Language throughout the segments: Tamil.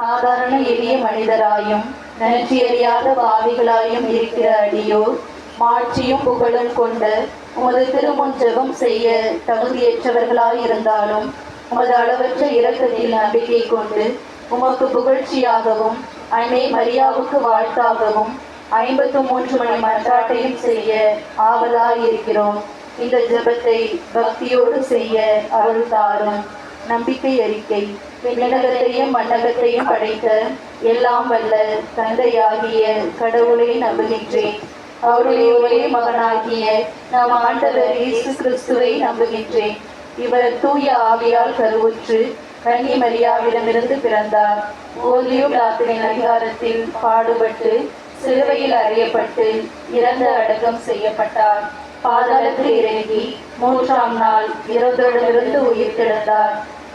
சாதாரண எளிய மனிதராயும் நன்றியறியாத பாவிகளாயும் இருக்கிற அடியோர் மாட்சியும் புகழும் கொண்ட உமது திருமுன் ஜெபம் செய்ய தகுதியற்றவர்களாய் இருந்தாலும் உமது அளவற்ற இரக்கத்தில் நம்பிக்கை கொண்டு உமக்கு புகழ்ச்சியாகவும் அன்னை மரியாவுக்கு வாழ்த்தாகவும் ஐம்பத்து மூன்று மணி மன்றாட்டையும் செய்ய ஆவலாயிருக்கிறோம். இந்த ஜெபத்தை பக்தியோடு செய்ய அருள் தாரும். நம்பிக்கை அறிக்கை. விண்ணகத்தையும் மண்ணகத்தையும் படைத்த எல்லாம் வல்ல தந்தையாகிய கடவுளை நம்புகின்றேன். அவருடைய ஒரே மகனாகிய நம் ஆண்டவர் இயேசு கிறிஸ்துவை நம்புகின்றேன். இவர் தூய ஆவியால் கருவுற்று கன்னி மரியாவிடமிருந்து பிறந்தார். ஓலியோ லாத்திரின் அதிகாரத்தில் பாடுபட்டு சிலுவையில் அறியப்பட்டு இறந்து அடக்கம் செய்யப்பட்டார். பாதாளத்தில் இறங்கி மூன்றாம் நாள் இறந்தோரிலிருந்து உயிர் திறந்தார்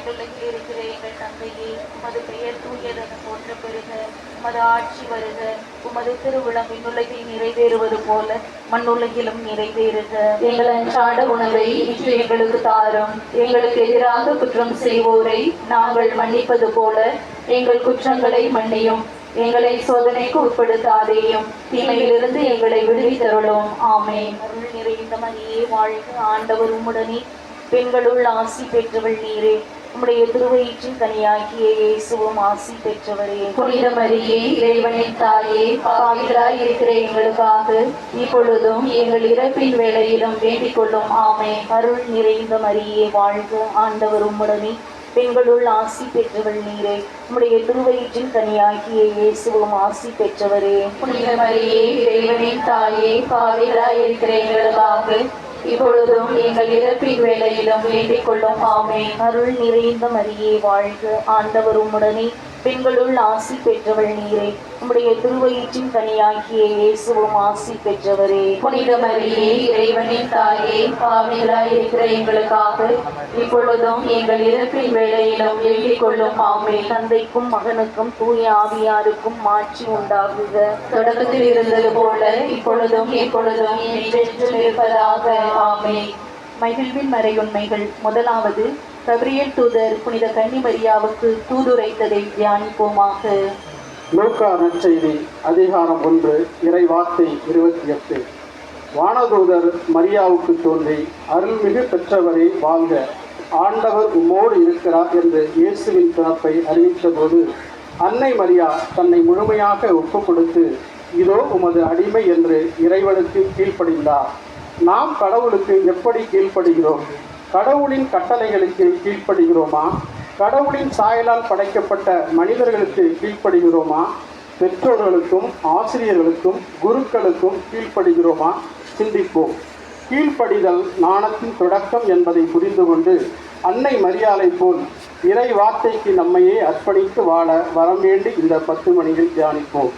வீட்டுலகில் இருக்கிற எங்கள் தந்தையே உமது பெயர் தூயதென போற்ற பெறுக. உமது ஆட்சி வருக. உமது திருவிழம் விண்ணுலகில் நிறைவேறுவது போல மண்ணுலகிலும் நிறைவேறுக. எங்கள் அன்றாட உணவை இன்று எங்களுக்கு தாரும். எங்களுக்கு எதிராக குற்றம் செய்வோரை நாங்கள் மன்னிப்பது போல எங்கள் குற்றங்களை மன்னியும். எங்களை சோதனைக்கு உட்படுத்தாதேயும். தீமையிலிருந்து எங்களை விடுவித்தருளும். ஆமென். அருள் நிறைந்த மணியே வாழ்க ஆண்டவர் உம்முடனே. பெண்களுள் ஆசி பெற்றவள் நீரே. உம்முடைய திருவயிற்றின் கனியாகிய இயேசுவும் ஆசி பெற்றவரே புனிதம் அருகே இறைவனின் தாயே பாவிகளாய் இருக்கிற எங்களுக்காக இப்பொழுதும் எங்கள் இறப்பின் வேளையிலும் வேண்டிக் கொள்ளும். ஆமே அருள் நிறைந்த மரியே வாழ்க ஆண்டவர் உம்முடனே. பெண்களுள் ஆசி பெற்றவள் நீரே. உம்முடைய திருவயிற்றின் கனியாகிய இயேசுவும் ஆசி பெற்றவரே. புனித மரியே இறைவனின் தாயே பாவிகளாய் இருக்கிற எங்களுக்காக இப்பொழுதும் எங்கள் இறப்பின் வேலையிலும் வேண்டிக் கொள்ளும் ஆமே அருள் நிறைந்த மரியே வாழ்க. ஆண்டவர் உடனே பெண்களுள் ஆசி பெற்றவள் நீரே. உம்முடைய திருவயிற்றின் கனியாகிய இயேசுவும் ஆசி பெற்றவரே. புனித மரியே இறைவனின் தாயே பாவிகளாய் இருக்கிற எங்களுக்காக இப்பொழுதும் எங்கள் இறப்பின் வேளையிலும் வேண்டிக் கொள்ளும். ஆமே தந்தைக்கும் மகனுக்கும் தூய ஆவியாருக்கும் மாட்சி உண்டாகுக. தொடக்கத்தில் இருந்தது போல இப்பொழுதும் எப்பொழுதும் இருப்பதாக. ஆமே மகிழ்வின் மறையுண்மைகள். முதலாவது கபிரியல் தூதர் புனித கன்னிமரியாவுக்கு தூதுரைத்ததை தியானிப்போமாக. லூக்கா நற்செய்தி அதிகாரம் ஒன்று இறை வார்த்தை இருபத்தி எட்டு. வானதூதர் மரியாவுக்கு தோன்றி அருள்மிகு பெற்றவரை வாழ்க. ஆண்டவர் உம்மோடு இருக்கிறார் என்று இயேசுவின் பிறப்பை அறிவித்தபோது அன்னை மரியா தன்னை முழுமையாக ஒப்பு கொடுத்து இதோ உமது அடிமை என்று இறைவனுக்கு கீழ்ப்படிந்தார். நாம் கடவுளுக்கு எப்படி கீழ்ப்படுகிறோம்? கடவுளின் கட்டளைகளுக்கு கீழ்ப்படுகிறோமா? கடவுளின் சாயலால் படைக்கப்பட்ட மனிதர்களுக்கு கீழ்ப்படுகிறோமா? பெற்றோர்களுக்கும் ஆசிரியர்களுக்கும் குருக்களுக்கும் கீழ்ப்படுகிறோமா? சிந்திப்போம். கீழ்ப்படிதல் நாணத்தின் தொடக்கம் என்பதை புரிந்து கொண்டு அன்னை மரியாதை போல் இறை வார்த்தைக்கு நம்மையே அர்ப்பணித்து வாழ வரம் வேண்டி இந்த பத்து மணியில் தியானிப்போம்.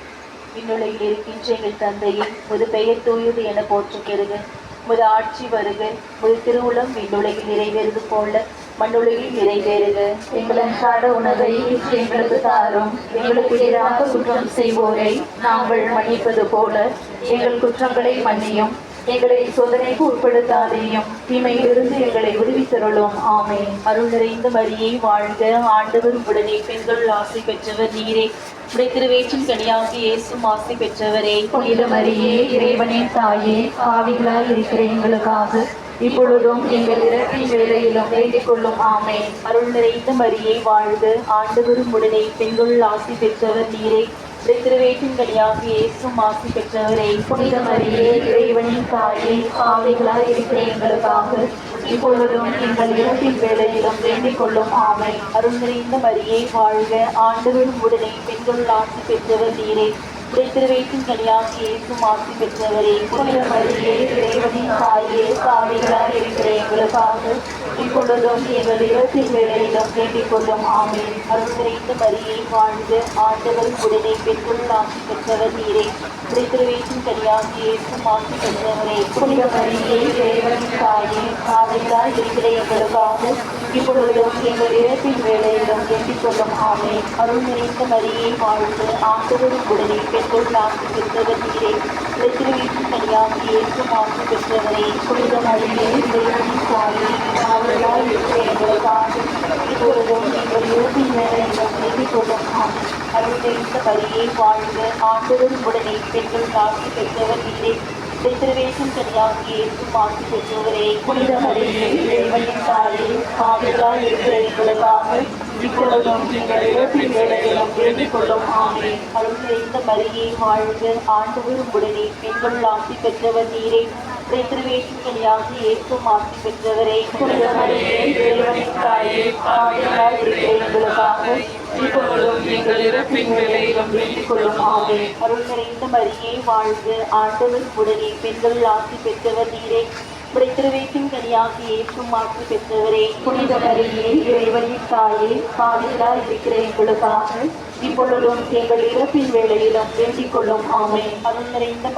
விண்ணுலகில் இருக்கின்ற எங்கள் தந்தையின் முது பெயர் தூயது என போற்றுகிறது. முது ஆட்சி வருக. முது திருவுளம் விண்ணுலகில் நிறைவேறுது போல. மண்ணுலகில் நிறைவேறுக. எங்களன்றாட உணவை எங்களுக்கு தாரும். எங்களுக்கு எதிராக குற்றம் செய்வோரை நாங்கள் மன்னிப்பது போல. எங்கள் குற்றங்களை மன்னியும். எங்களை சோதனைக்கு உட்படுத்தாதேயும் தீமையிலிருந்து எங்களை விடுவித்தருளும். ஆமை அருள் நிறைந்த மரியை வாழ்க ஆண்டவர் உடனே பெண்கள் ஆசை பெற்றவர் நீரே. உடைய திருவேற்றின் கனியாகி இயேசும் ஆசை பெற்றவரே. புனித மரியே இறைவனின் தாயே பாவிகளாய் இருக்கிற எங்களுக்காக. இப்பொழுதும் எங்கள் இறப்பின் வேலையிலும் வேண்டிக் கொள்ளும். ஆமை அருள் நிறைந்த மரியை வாழ்க ஆண்டவரும் உடனே பெண்கள் ஆசி பெற்றவர் நீரே. உடைய திருவேற்றின் கனியாகி இயேசும் ஆசி பெற்றவரே புனித மரியே இறைவனின் தாயே பாவிகளாய் இருக்கிற எங்களுக்காக இப்பொழுதும் எங்கள் இறப்பின் வேளையிலும் வேண்டிக் கொள்ளும். ஆமை அருள் நிறைந்த மரியை வாழ்க. ஆண்டவரும் உடனே பெண்கள் ஆசி பெற்றவர் நீரே. திருவயிற்றின் கனியாகி இயேசு மாற்றி பெற்றவரே புனித இறைவனின் தாயே பாவிகளாய் இருக்கிற எங்களுக்காக இப்பொழுதும் எங்கள் இடத்தில் வேலையிலும் வேண்டிக் கொள்ளும் ஆமேன். அருள் நிறைந்த மரியை வாழ்ந்து ஆண்டவர் உடனே பெற்றுள்ள ஆட்சி பெற்றவர் நீரே. திருவயிற்றின் கனியாகி இயேசு மாற்றி பெற்றவரே புனித மரியே இறைவனின் தாயே பாவிகளாய் இருக்கிற எங்களுக்காக இப்பொழுதும் எங்கள் இழப்பின் வேலையிலும் வேண்டிக் ஆமை அருள் நிறைந்த மரியை வாழ்ந்து ஆண்டவர் உடனே பெண்கள் ஆட்சி பெற்றவர் நீரே திருவயிற்றின் கனியாகி இயேசு மாற்றி பெற்றவரே புனித மரியே இறைவனின் அவர்களால் இருக்க இருக்கிற எங்களுக்காக இப்பொழுதும் எங்கள் இழப்பின் வேலையிலும் வேண்டிக் ஆமை அருள் நிறைந்த மரியை வாழ்ந்து ஆண்டவர் உடனே பெண்கள் ஆட்சி பெற்றவர் நீரே திருவேஷம் கனியாகி இயேசு மாற்றி பெற்றவரே புனித மரியே இறைவனின் தாயே பாவிகளாய் இருக்கிற எங்களுக்காக இப்பொழுதும் எங்கள் வேலையிலும் வேண்டிக் கொள்ளும் ஆமே அருள் நிறைந்த மரியை வாழ்ந்து ஆண்டவர் உடனே பெண்கள் ஆட்சி பெற்றவர் நீரே. திருவேஷம் கனியாகி இயேசு மாற்றி பெற்றவரே. புனித மரியே இறைவனின் தாயே பாவிகளாய் இருக்கிற எங்களுக்காக இப்பொழுதும் எங்கள் இறப்பின் வேலையிலும் வேண்டிக் கொள்ளும் ஆமே அருள் நிறைந்த மரியை வாழ்ந்து ஆண்டவர் உடனே. பெண்கள் ஆசி பெற்றவர் நீரே. கனியாகி பெற்றவரே. புனித மரியே இறைவனின் தாயே பாவிகளாய் இருக்கிற எங்களுக்காக இப்பொழுதும் எங்கள் இறப்பின் வேலையிலும் வேண்டிக் கொள்ளும் ஆமே அருள் நிறைந்த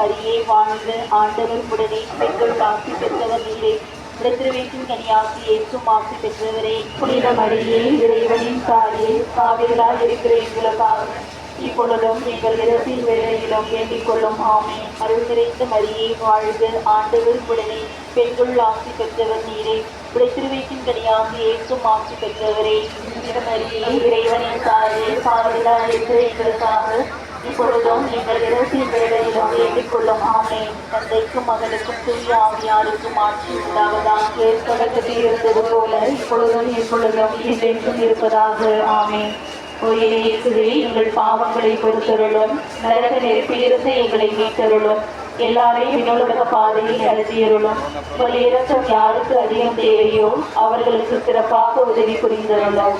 வாழ்ந்து ஆண்டவர் உடனே. பெண்கள் ஆசி பெற்றவர் நீரே. திருவேற்றின் கனியாகி இயேசு மாற்றி பெற்றவரே புனித மரியே இறைவனின் தாயே பாவிகளாய் இருக்கிற எங்களுக்காக இப்பொழுதும் எங்கள் இறப்பின் வேலையிலும் வேண்டிக் கொள்ளும். ஆமே அருள் நிறைந்த மரியை வாழ்ந்து ஆண்டவர் உடனே. பெண்கள் ஆசி பெற்றவர் நீரே. உடைய திருவேற்றின் கனியாகி ஏற்றும் ஆசி பெற்றவரே. மரியே இறைவனின் தாயே பாவிகளாய் இருக்கிற எங்களுக்காக இப்பொழுதும் எங்கள் இறப்பின் வேலையிலும் வேண்டிக் கொள்ளும் ஆமே தந்தைக்கும் மகனுக்கும் தூய ஆவியாருக்கும் ஆட்சி உண்டாவதாக. தொடக்கத்தில் இருந்தது போல இப்பொழுதும் இப்பொழுதும் என்றென்றும் இருப்பதாக. ஆமே எங்கள் பாவங்களை பொறுத்தருளும். நரக நெருப்பிலிருந்து எங்களை மீட்டருளும். எல்லாரையும் விண்ணுலக பாதையில் நடத்தியருளும் உங்கள் இரக்கம் யாருக்கு அதிகம் தேவையோ அவர்களுக்கு சிறப்பாக உதவி புரிந்தருளும்.